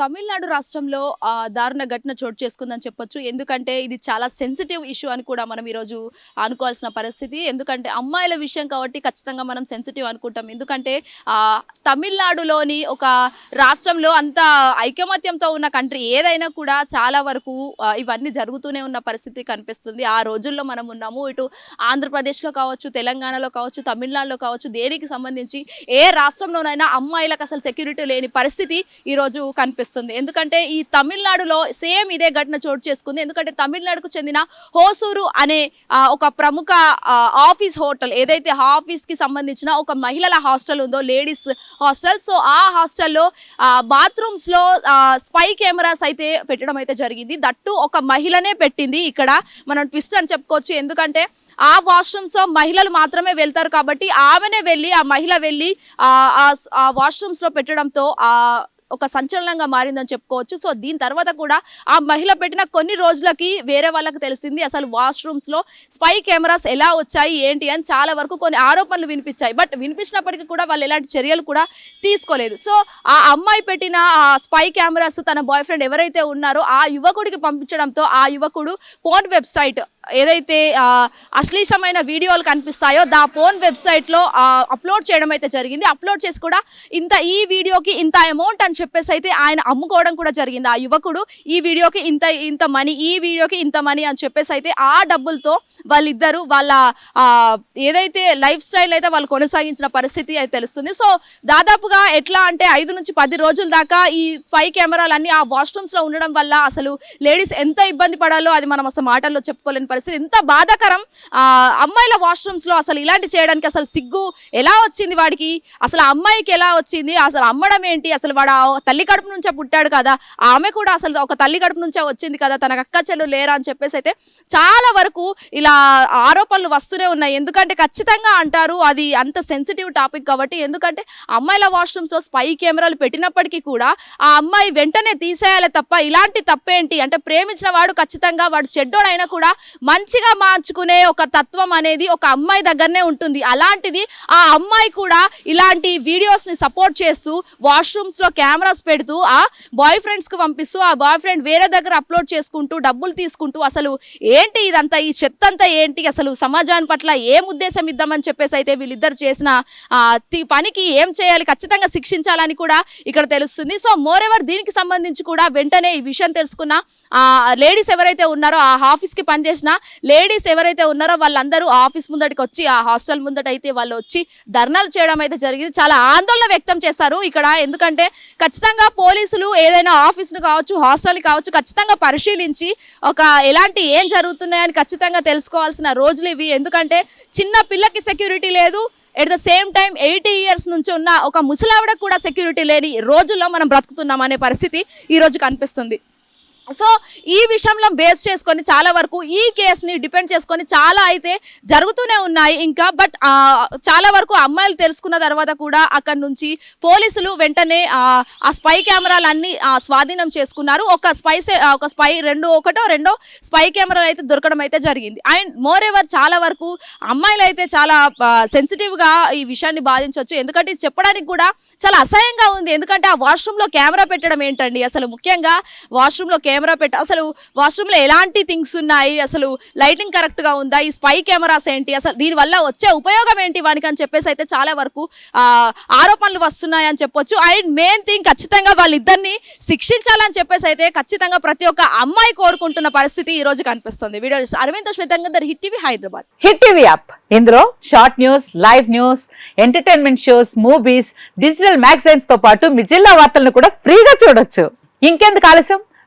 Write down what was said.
తమిళనాడు రాష్ట్రంలో దారుణ ఘటన చోటు చేసుకుందని చెప్పొచ్చు. ఎందుకంటే ఇది చాలా సెన్సిటివ్ ఇష్యూ అని కూడా మనం ఈరోజు అనుకోవాల్సిన పరిస్థితి. ఎందుకంటే అమ్మాయిల విషయం కాబట్టి ఖచ్చితంగా మనం సెన్సిటివ్ అనుకుంటాం. ఎందుకంటే తమిళనాడులోని ఒక రాష్ట్రంలో అంత ఐకమత్యంతో ఉన్న కంట్రీ ఏదైనా కూడా చాలా వరకు ఇవన్నీ జరుగుతూనే ఉన్న పరిస్థితి కనిపిస్తుంది. ఆ రోజుల్లో మనం ఉన్నాము. ఇటు ఆంధ్రప్రదేశ్లో కావచ్చు తెలంగాణలో కావచ్చు తమిళనాడులో కావచ్చు దేనికి సంబంధించి ఏ రాష్ట్రంలోనైనా అమ్మాయిలకు అసలు సెక్యూరిటీ లేని పరిస్థితి ఈరోజు కనిపిస్తుంది. ఎందుకంటే ఈ తమిళనాడులో సేమ్ ఇదే ఘటన చోటు చేసుకుంది. ఎందుకంటే తమిళనాడుకు చెందిన హోసూరు అనే ఒక ప్రముఖ ఆఫీస్ హోటల్ ఏదైతే ఆఫీస్కి సంబంధించిన ఒక మహిళల హాస్టల్ ఉందో లేడీస్ హాస్టల్. సో ఆ హాస్టల్లో బాత్రూమ్స్లో స్పై కెమెరాస్ అయితే పెట్టడం అయితే జరిగింది. దట్టు ఒక మహిళనే పెట్టింది. ఇక్కడ మనం ట్విస్ట్ అని చెప్పుకోవచ్చు. ఎందుకంటే ఆ వాష్రూమ్స్లో మహిళలు మాత్రమే వెళ్తారు కాబట్టి ఆమెనే వెళ్ళి ఆ మహిళ వెళ్ళి ఆ ఆ- పెట్టడంతో ఆ ఒక సంచలనంగా మారిందని చెప్పుకోవచ్చు. సో దీని తర్వాత కూడా ఆ మహిళ పెట్టిన కొన్ని రోజులకి వేరే వాళ్ళకి తెలిసింది అసలు వాష్రూమ్స్లో స్పై కెమెరాస్ ఎలా వచ్చాయి ఏంటి అని చాలా వరకు కొన్ని ఆరోపణలు వినిపించాయి. బట్ వినిపించినప్పటికీ కూడా వాళ్ళు ఎలాంటి చర్యలు కూడా తీసుకోలేదు. సో ఆ అమ్మాయి పెట్టిన ఆ స్పై కెమెరాస్ తన బాయ్ ఫ్రెండ్ ఎవరైతే ఉన్నారో ఆ యువకుడికి పంపించడంతో ఆ యువకుడు ఫోన్ వెబ్సైట్ ఏదైతే అశ్లీషమైన వీడియోలు కనిపిస్తాయో దా ఫోన్ వెబ్సైట్లో అప్లోడ్ చేయడం అయితే జరిగింది. అప్లోడ్ చేసి కూడా ఇంత ఈ వీడియోకి ఇంత అమౌంట్ అని చెప్పేసి అయితే ఆయన అమ్ముకోవడం కూడా జరిగింది. ఆ యువకుడు ఈ వీడియోకి ఇంత ఇంత మనీ ఈ వీడియోకి ఇంత మనీ అని చెప్పేసి అయితే ఆ డబ్బులతో వాళ్ళిద్దరూ వాళ్ళ ఏదైతే లైఫ్ స్టైల్ అయితే వాళ్ళు కొనసాగించిన పరిస్థితి అయితే తెలుస్తుంది. సో దాదాపుగా ఎట్లా అంటే ఐదు నుంచి పది రోజుల దాకా ఈ ఫైవ్ కెమెరాలన్నీ ఆ వాష్రూమ్స్లో ఉండడం వల్ల అసలు లేడీస్ ఎంత ఇబ్బంది పడాలో అది మనం అసలు మాటల్లో చెప్పుకోలేని పరిస్థితి. ఎంత బాధాకరం. అమ్మాయిల వాష్రూమ్స్లో అసలు ఇలాంటి చేయడానికి అసలు సిగ్గు ఎలా వచ్చింది వాడికి? అసలు ఆ అమ్మాయికి ఎలా వచ్చింది? అసలు అమ్మడం ఏంటి? అసలు వాడు తల్లి కడుపు నుంచే పుట్టాడు కదా. ఆమె కూడా అసలు ఒక తల్లి కడుపు నుంచే వచ్చింది కదా. తనకు అక్క చెల్లు లేరా అని చెప్పేసి అయితే చాలా వరకు ఇలా ఆరోపణలు వస్తూనే ఉన్నాయి. ఎందుకంటే ఖచ్చితంగా అంటారు అది అంత సెన్సిటివ్ టాపిక్ కాబట్టి ఎందుకంటే అమ్మాయిల వాష్రూమ్స్లో స్పై కెమెరాలు పెట్టినప్పటికీ కూడా ఆ అమ్మాయి వెంటనే తీసేయాలి తప్ప ఇలాంటి తప్పేంటి? అంటే ప్రేమించిన వాడు ఖచ్చితంగా వాడు చెడ్డోడైనా కూడా మంచిగా మార్చుకునే ఒక తత్వం అనేది ఒక అమ్మాయి దగ్గరనే ఉంటుంది. అలాంటిది ఆ అమ్మాయి కూడా ఇలాంటి వీడియోస్ని సపోర్ట్ చేస్తూ వాష్రూమ్స్లో కెమెరాస్ పెడుతూ ఆ బాయ్ ఫ్రెండ్స్కి పంపిస్తూ ఆ బాయ్ ఫ్రెండ్ వేరే దగ్గర అప్లోడ్ చేసుకుంటూ డబ్బులు తీసుకుంటూ అసలు ఏంటి ఇదంతా? ఈ చెత్త అంతా ఏంటి? అసలు సమాజాన్ని పట్ల ఏం ఉద్దేశం ఇద్దామని చెప్పేసి అయితే వీళ్ళిద్దరు చేసిన పనికి ఏం చేయాలి? ఖచ్చితంగా శిక్షించాలని కూడా ఇక్కడ తెలుస్తుంది. సో మోర్ ఎవర్ దీనికి సంబంధించి కూడా వెంటనే ఈ విషయం తెలుసుకున్న ఆ లేడీస్ ఎవరైతే ఉన్నారో ఆ ఆఫీస్కి పనిచేసిన లేడీస్ ఎవరైతే ఉన్నారో వాళ్ళందరూ ఆఫీస్ ముందటికి వచ్చి ఆ హాస్టల్ ముందట అయితే వాళ్ళు వచ్చి ధర్నాలు చేయడం అయితే జరిగింది. చాలా ఆందోళన వ్యక్తం చేస్తారు ఇక్కడ. ఎందుకంటే ఖచ్చితంగా పోలీసులు ఏదైనా ఆఫీసులు కావచ్చు హాస్టల్ కావచ్చు ఖచ్చితంగా పరిశీలించి ఒక ఎలాంటి ఏం జరుగుతున్నాయని ఖచ్చితంగా తెలుసుకోవాల్సిన రోజులు ఇవి. ఎందుకంటే చిన్న పిల్లకి సెక్యూరిటీ లేదు. At the same time eighty years నుంచి ఉన్న ఒక ముసలావిడ కూడా సెక్యూరిటీ లేని రోజుల్లో మనం బ్రతుకుతున్నాం అనే పరిస్థితి ఈ రోజు కనిపిస్తుంది. సో ఈ విషయంలో బేస్ చేసుకొని చాలా వరకు ఈ కేసుని డిపెండ్ చేసుకొని చాలా అయితే జరుగుతూనే ఉన్నాయి ఇంకా బట్ చాలా వరకు అమ్మాయిలు తెలుసుకున్న తర్వాత కూడా అక్కడ నుంచి పోలీసులు వెంటనే ఆ, స్పై కెమెరాలన్నీ ఆ, స్వాధీనం చేసుకున్నారు. ఒక స్పై ఒక స్పై రెండు ఒకటో రెండో స్పై కెమెరాలు అయితే దొరకడం అయితే జరిగింది. అండ్ మోర్ ఎవర్ చాలా వరకు అమ్మాయిలు అయితే చాలా సెన్సిటివ్గా ఈ విషయాన్ని బాధించవచ్చు ఎందుకంటే ఇది చెప్పడానికి కూడా చాలా అసహ్యంగా ఉంది. ఎందుకంటే ఆ వాష్రూమ్లో కెమెరా పెట్టడం ఏంటండి? అసలు ముఖ్యంగా వాష్రూమ్లో కెమెరా కెమెరా పెట్ట అసలు వాష్రూమ్లో ఎలాంటి థింగ్స్ ఉన్నాయి? అసలు లైటింగ్ కరెక్ట్గా ఉందా? ఈ స్పై కెమెరాస్ ఏంటి? అసలు దీనివల్ల వచ్చే ఉపయోగం ఏంటి వానికి అని చెప్పేసి అయితే చాలా వరకు ఆరోపణలు వస్తున్నాయి అని చెప్పొచ్చు. అండ్ మెయిన్ థింగ్ ఖచ్చితంగా వాళ్ళిద్దరిని శిక్షించాలని చెప్పేసి అయితే ఖచ్చితంగా ప్రతి ఒక్క అమ్మాయి కోరుకుంటున్న పరిస్థితి ఈ రోజు కనిపిస్తుంది. Video Aravind శ్వేతంగా hit TV Hyderabad. Hit TV app. ఇందులో short news live news entertainment shows movies digital మ్యాగజైన్స్తో పాటు మీ జిల్లా వార్తలను కూడా ఫ్రీగా చూడొచ్చు. ఇంకెందుకు ఆలస్యం?